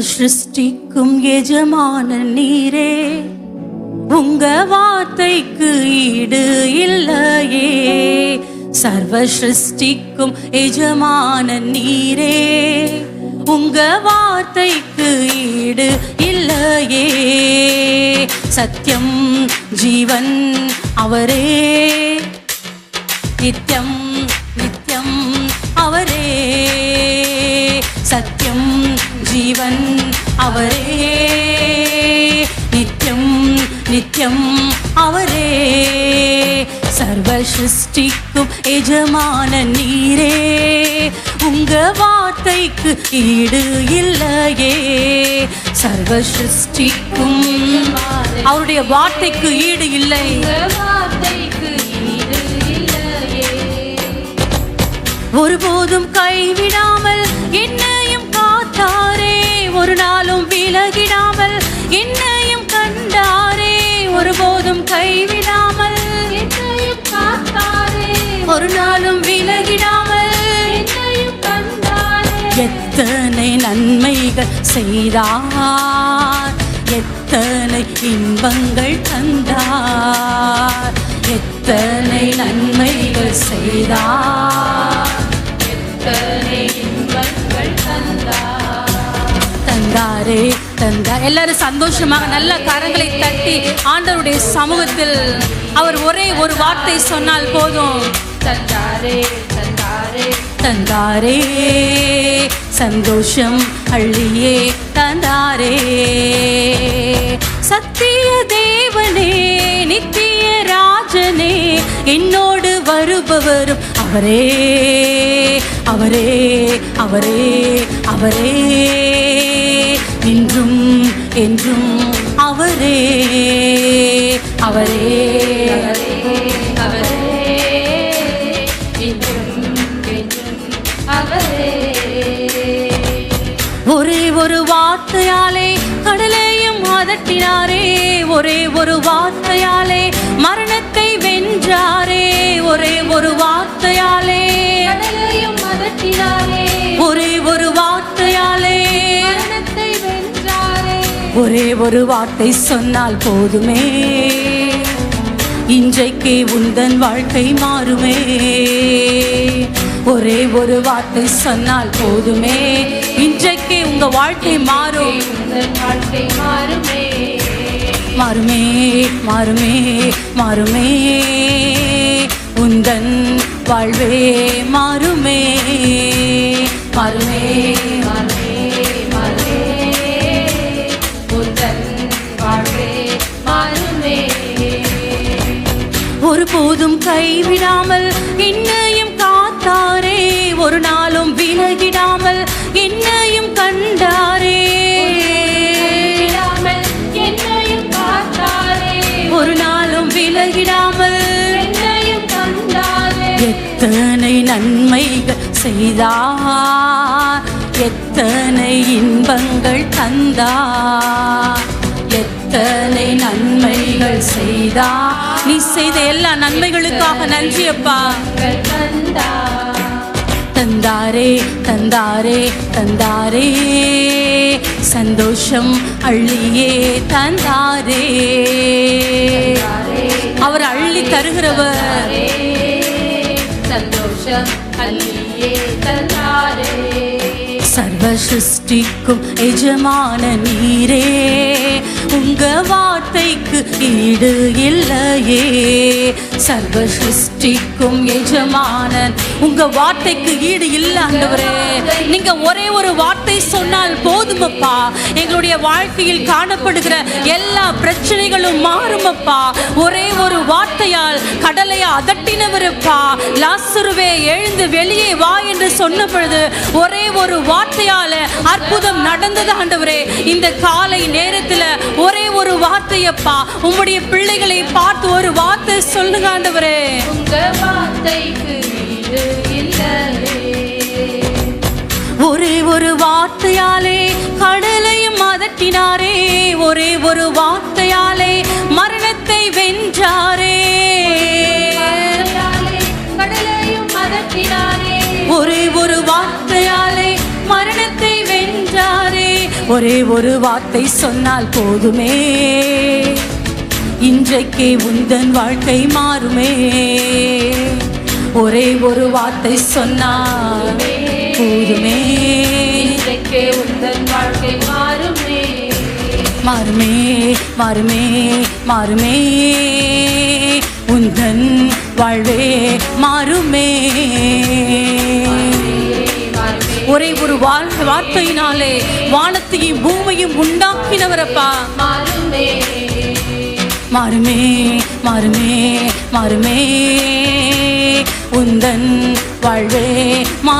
சிருஷ்டிக்கும் எஜமான நீரே. உங்க வார்த்தைக்கு ஈடு இல்லையே. சர்வ சிருஷ்டிக்கும் எஜமான நீரே. உங்க வார்த்தைக்கு ஈடு இல்லையே. சத்தியம் ஜீவன் அவரே. நித்யம் நித்யம் அவரே. சத்தியம் ஜீவன் அவரே. நித்யம் நித்யம் அவரே. சர்வ சிருஷ்டிக்கும் எஜமான நீரே. உங்க வார்த்தைக்கு ஈடு இல்லையே. சர்வ சிருஷ்டிக்கும் அவருடைய வார்த்தைக்கு ஈடு இல்லை. ஒருபோதும் கைவிடாமல் என்ன காத்தாரே ஒரு நாளும் விலகிடாமல் என்னையும் கண்டாரே ஒருபோதும் கைவிடாமல். என்னையும் காத்தாரே ஒரு நாளும் விலகிடாமல். என்னையும் கண்டாரே. எத்தனை நன்மைகள் செய்தார் எத்தனை இன்பங்கள் தந்தார் எத்தனை நன்மைகள் செய்தார். தந்தா. எல்லாரும் சந்தோஷமாக நல்ல கரங்களை தட்டி ஆண்டவருடைய சமூகத்தில் அவர் ஒரே ஒரு வார்த்தை சொன்னால் போதும். தந்தாரே தந்தாரே தந்தாரே சந்தோஷம் அள்ளியே தந்தாரே. சத்திய தேவனே நித்திய ராஜனே என்னோடு வருபவரும் அவரே அவரே அவரே அவரே. என்றும் அவரே அவரே. அவரே ஒரே ஒரு வார்த்தையாலே கடலையும் அதட்டினாரே. ஒரே ஒரு வார்த்தையாலே மரணத்தை வென்றாரே. ஒரே ஒரு வார்த்தையாலே கடலையும் ஒரே ஒரு வார்த்தை சொன்னால் போதுமே. இன்றைக்கு உந்தன் வாழ்க்கை மாறுமே. ஒரே ஒரு வார்த்தை சொன்னால் போதுமே. இன்றைக்கு உங்க வாழ்க்கை மாறும். வாழ்க்கை மாறுமே. மாறுமே மாறுமே மாறுமே. உந்தன் வாழ்வே மாறுமே. மாறுமே. ஒருபோதும் கைவிடாமல் என்னையும் காத்தாரே. ஒரு நாளும் விலகிடாமல் என்னையும் கண்டாரே. ஒரு நாளும் விலகிடாமல் எத்தனை நன்மைகள் செய்தார். எத்தனை இன்பங்கள் தந்தார். நன்மைகள் செய்தார் நீ செய்த எல்லா நன்மைகளுக்காக நன்றி அப்பா. தந்தாரே தந்தாரே தந்தாரே. சந்தோஷம் அள்ளியே தந்தாரே. அவர் அள்ளி தருகிறவர். சந்தோஷம் அள்ளியே தந்தாரே. சிருஷ்டிக்கும் எஜமான நீரே. உங்க வார்த்தைக்கு ஈடு இல்லையே. சர்வ சிருஷ்டிக்கும் எஜமானன் உங்க வார்த்தைக்கு ஈடு இல்ல ஆண்டவரே. நீங்க ஒரே ஒரு வார்த்தை சொன்னால் போதுமப்பா. எங்களுடைய வாழ்க்கையில் காணப்படுகிற எல்லா பிரச்சனைகளும் மாறுமப்பா. ஒரே ஒரு வார்த்தையால் கடலை அதட்டினவருப்பா. லாசுருவே எழுந்து வெளியே வா என்று சொன்ன பொழுது ஒரே ஒரு வார்த்தையால் அற்புதம் நடந்தது ஆண்டவரே. இந்த காலை நேரத்துல ஒரே ஒரு வார்த்தையப்பா உம்முடைய பிள்ளைகளை பார்த்து ஒரு வார்த்தை சொல்லுங்க ஆண்டவரே. உங்க வார்த்தைக்கு ஒரே ஒரு வார்த்தையாலே கடலையும் அதட்டினாரே. ஒரே ஒரு வார்த்தையாலே மரணத்தை வென்றாரே. ஒரே ஒரு வார்த்தை சொன்னால் போதுமே. இன்றைக்கே உந்தன் வாழ்க்கை மாறுமே. ஒரே ஒரு வார்த்தை சொன்னால் போதுமே. இன்றைக்கே உந்தன் வாழ்க்கை மாறுமே. மாறுமே மாறுமே மாறுமே. உந்தன் வாழ்வே மாறுமே. ஒரே ஒரு வார்த்தையினாலே வானத்தையும் பூமியும் உண்டாக்கினவரப்பா. மாறுமே. மாறுமே மாறுமே உந்தன் வாழ்வே மாறுமே